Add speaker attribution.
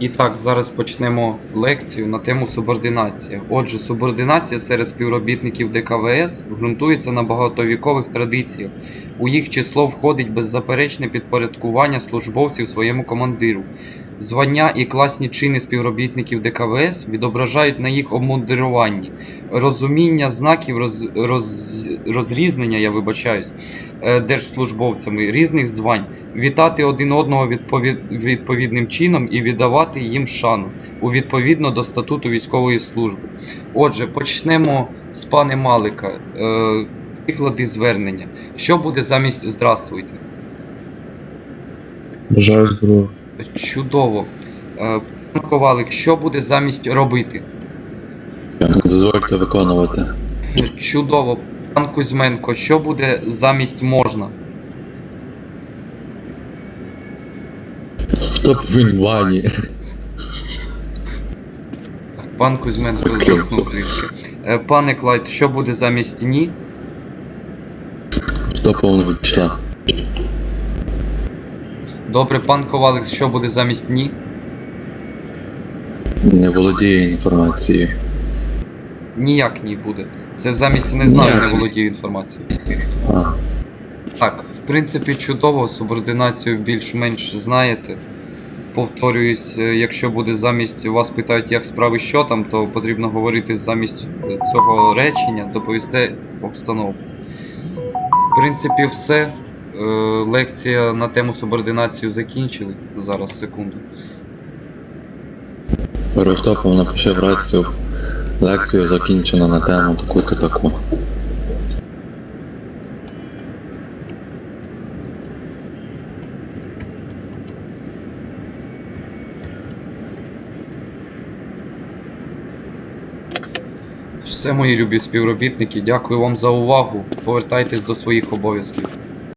Speaker 1: І так, зараз почнемо лекцію на тему субординація. Отже, субординація серед співробітників ДКВС ґрунтується на багатовікових традиціях. У їх число входить беззаперечне підпорядкування службовців своєму командиру. Звання і класні чини співробітників ДКВС відображають на їх обмундируванні. Розуміння знаків роз, роз, розрізнення, я вибачаюсь, е, держслужбовцями різних звань, вітати один одного відповід, відповідним чином і віддавати їм шану у відповідно до статуту військової служби. Отже, почнемо з пане Малика. Е, приклади звернення. Що буде замість здравствуйте?
Speaker 2: Бажаю здоров'я.
Speaker 1: Чудово. Е, пан Ковалик, що буде замість робити?
Speaker 2: Дозвольте виконувати.
Speaker 1: Чудово. Пан Кузьменко, що буде замість можна?
Speaker 2: Хто повинен в ванні?
Speaker 1: Пан Кузьменко заснув трішки. Е, Пане Клайд, що буде замість ні?
Speaker 2: Хто повного числа?
Speaker 1: Добре, пан Ковалик, що буде замість ні?
Speaker 2: Не володіє інформацією.
Speaker 1: Ніяк ні буде. Це замість не знаю, не володію інформацією.
Speaker 2: А,
Speaker 1: Так, в принципі, чудово, субординацію більш-менш знаєте. Повторююсь, е, якщо буде замість вас питають, як справи що там, то потрібно говорити замість цього речення, доповісти обстановку. В принципі, все. Е, Лекція на тему субординацію закінчили. Зараз секунду.
Speaker 2: Ростопов напише в рацію. Лекцію закінчено на тему таку-то таку.
Speaker 1: Все, мої любі співробітники, дякую вам за увагу. Повертайтесь до своїх обов'язків.